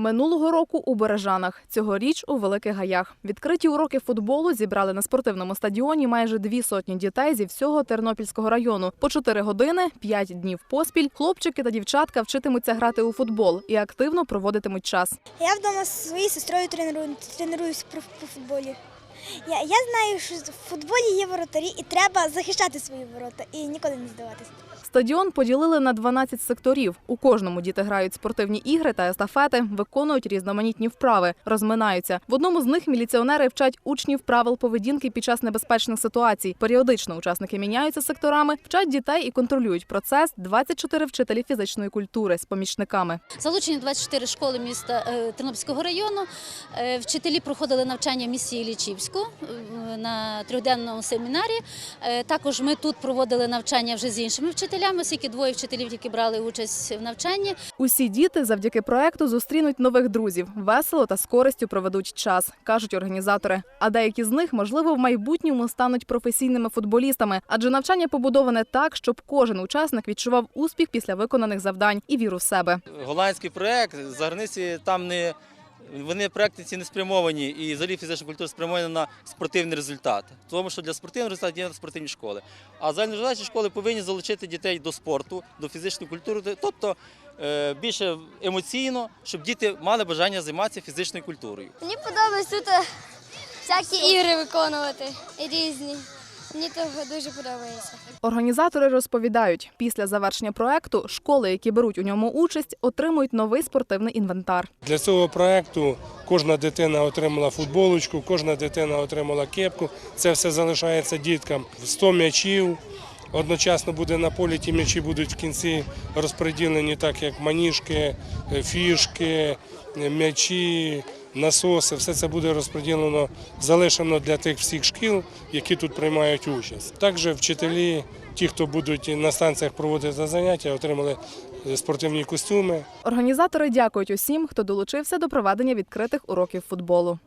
Минулого року у Бережанах, цьогоріч у Великих Гаях. Відкриті уроки футболу зібрали на спортивному стадіоні майже дві сотні дітей зі всього Тернопільського району. По чотири години, п'ять днів поспіль. Хлопчики та дівчатка вчитимуться грати у футбол і активно проводитимуть час. Я вдома зі своєю сестрою треную, тренуюсь по, футболі. Я, я знаю, що в футболі є воротарі і треба захищати свої ворота і ніколи не здаватися. Стадіон поділили на 12 секторів. У кожному діти грають спортивні ігри та естафети, виконують різноманітні вправи, розминаються. В одному з них міліціонери вчать учнів правил поведінки під час небезпечних ситуацій. Періодично учасники міняються секторами, вчать дітей і контролюють процес 24 вчителі фізичної культури з помічниками. Залучені 24 школи міста е, Тернопільського району. Е, Вчителі проходили навчання в місті Іллічівську е, на трьохденному семінарі. Е, Також ми тут проводили навчання вже з іншими вчителями, оскільки двоє вчителів тільки брали участь в навчанні. Усі діти завдяки проекту зустрінуть нових друзів, весело та з користю проведуть час, кажуть організатори. А деякі з них, можливо, в майбутньому стануть професійними футболістами, адже навчання побудоване так, щоб кожен учасник відчував успіх після виконаних завдань і віру в себе. голландський проект, за границі там не. Вони проекти ці не спрямовані і взагалі фізична культура спрямована на спортивний результат. Тому що для спортивного результату є спортивні школи. А загальнообразові школи повинні залучити дітей до спорту, до фізичної культури, тобто е, більше емоційно, щоб діти мали бажання займатися фізичною культурою. Мені подобається тут е, всякі ігри виконувати різні. Мені того дуже подобається. Організатори розповідають, після завершення проекту школи, які беруть у ньому участь, отримують новий спортивний інвентар. Для цього проекту кожна дитина отримала футболочку, кожна дитина отримала кепку. Це все залишається діткам. 100 м'ячів. Одночасно буде на полі, ті м'ячі будуть в кінці розподілені так, як маніжки, е, фішки, е, м'ячі, насоси. Все це буде розподілено, залишено для тих всіх шкіл, які тут приймають участь. Також вчителі, ті, хто будуть на станціях проводити заняття, отримали е, спортивні костюми. Організатори дякують усім, хто долучився до проведення відкритих уроків футболу.